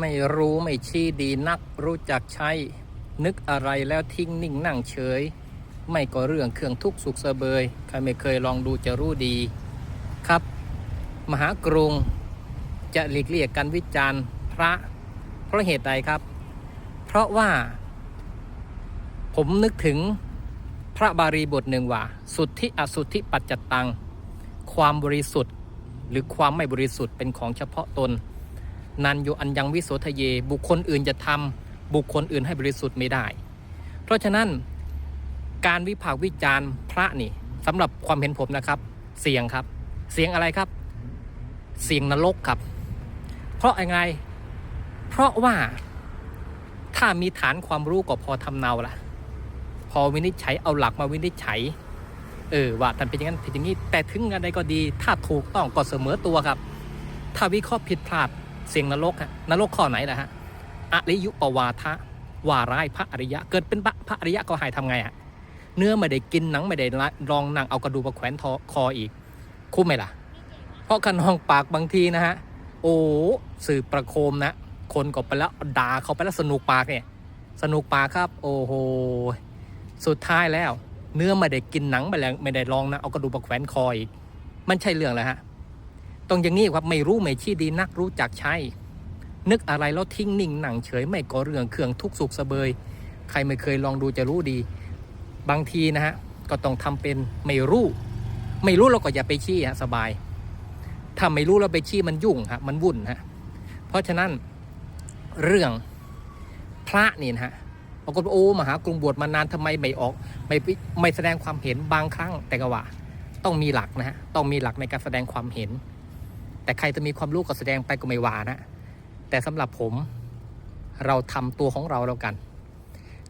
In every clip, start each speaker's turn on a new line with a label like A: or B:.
A: ไม่รู้ไม่ชี้ดีนัก รู้จักใช้ นึกอะไรแล้วทิ้งนิ่งนั่งเฉย ไม่ก็เรื่องเครื่องทุกข์สุขเสบย ใครไม่เคยลองดูจะรู้ดีครับ มหากรุงจะหลีกเลี่ยงการวิจารณ์พระ เพราะเหตุใดครับ เพราะว่า ผมนึกถึงพระบาลีบทหนึ่งว่า สุทธิอสุทธิปัจจตัง ความบริสุทธิ์ หรือความไม่บริสุทธิ์เป็นของเฉพาะตน นันโยอันยังวิโสทะเย บุคคลอื่นจะทำบุคคลอื่นให้บริสุทธิ์ไม่ได้ เพราะฉะนั้นการวิพากษ์วิจารณ์พระนี่สำหรับความเห็นผมนะครับ เสียงครับ เสียงอะไรครับ เสียงนรกครับ เพราะไรเพราะว่าถ้ามีฐานความรู้ก็พอทำเนาละพอวินิจฉัยเอาหลักมาวินิจฉัย เออว่าท่านเป็นอย่างนั้นผิดอย่างนี้ แต่ถึงอะไรก็ดี ถ้าถูกต้องก็เสมอตัวครับ ถ้าวิเคราะห์ผิดพลาด เสียงนรกฮะนรกข้อไหนนะฮะอริยุปวาทะว่าร้ายพระอริยะ เกิดเป็นพระพระอริยะก็หายทำไงฮะเนื้อไม่ได้กินหนังไม่ได้ลองหนังเอากระดูกมาแขวนทอคออีก คุ้มไหมล่ะ เพราะขนองปากบางทีนะฮะโอ้สื่อประโคมนะ คนก็ไปแล้วด่าเขาไปแล้วสนุกปากเนี่ย สนุกปากครับ โอ้โหสุดท้ายแล้ว เนื้อไม่ได้กินหนังไม่ได้ไม่ได้ลองนะเอากระดูกมาแขวนคออีกมันใช่เรื่องแล้วฮะ ตรงอย่างนี้ครับไม่รู้ไม่ชี้ดีนักรู้จักใช้นึกอะไรแล้วทิ้งนิ่งหนังเฉยไม่ก่อเรื่องเครื่องทุกสุขสเบย ใครไม่เคยลองดูจะรู้ดี บางทีนะฮะก็ต้องทำเป็นไม่รู้ ไม่รู้เราก็อย่าไปชี้ฮะสบายถ้าไม่รู้เราไปชี้มันยุ่งฮะมันวุ่นฮะเพราะฉะนั้นเรื่องพระนี่นะฮะบางคนโอ้มหากรุงบวชมานานทำไมไม่ออก ไม่ไม่แสดงความเห็นบางครั้งแต่ก็ว่า ต้องมีหลักนะฮะต้องมีหลักในการแสดงความเห็น แต่ใครจะมีความรู้ก็แสดงไปก็ไม่ว่านะ แต่สำหรับผมเราทำตัวของเราแล้วกัน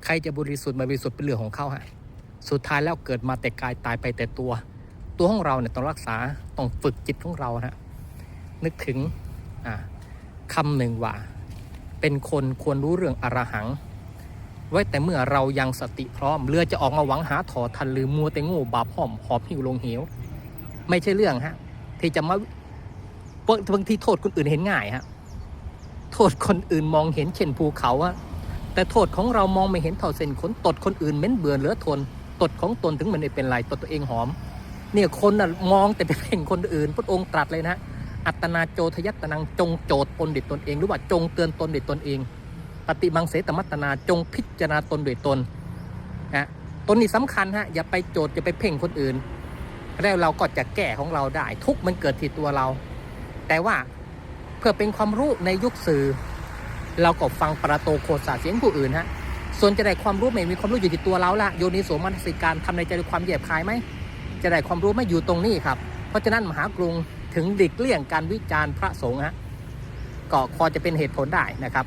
A: ใครจะบริสุทธิ์ไม่บริสุทธิ์เป็นเรื่องของเขาฮะสุดท้ายแล้วเกิดมาแต่กายตายไปแต่ตัว ตัวของเราเนี่ยต้องรักษาต้องฝึกจิตของเราฮะนึกถึงอ่าคำหนึ่งว่า เป็นคนควรรู้เรื่องอรหัง ไว้แต่เมื่อเรายังสติพร้อม เรือจะออกมาหวังหาถอทันหรือมัวแต่งูบาปห่อมหอบหิวลงเหวไม่ใช่เรื่องฮะที่จะมา บางทีโทษคนอื่นเห็นง่ายฮะโทษคนอื่นมองเห็นเช่นภูเขาอะแต่โทษของเรามองไม่เห็นเท่าเส้นขนตดคนอื่นเหม็นเบื่อเหลือทน ตดของตนถึงมันไม่เป็นไรตดตัวเองหอม เนี่ยคนน่ะมองแต่ไปเพ่งคนอื่น พระองค์ตรัสเลยนะอัตนาโจทยัตนังจงโจทตนเด็ดตนเองหรือว่าจงเตือนตนเด็ดตนเอง ปฏิมังเสตมัตนาจงพิจารณาตนโดยตนนะตนนี่สำคัญฮะอย่าไปโจทย์อย่าไปเพ่งคนอื่นแล้วเราก็จะแก้ของเราได้ ทุกมันเกิดที่ตัวเรา แต่ว่าเพื่อเป็นความรู้ในยุคสื่อ เราก็ฟังประโตโคสาเสียงผู้อื่นฮะส่วนจะได้ความรู้ไม่มีความรู้อยู่ที่ตัวเราละโยนิโสมนสิการทำในใจด้วยความเหยียบคายไหมจะได้ความรู้ไม่อยู่ตรงนี้ครับ เพราะฉะนั้นมหากรุงถึงดิกเลี่ยงการวิจารณ์พระสงฆ์ฮะก็พอจะเป็นเหตุผลได้นะครับ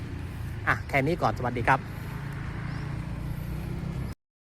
A: อะแค่นี้ก่อนสวัสดีครับ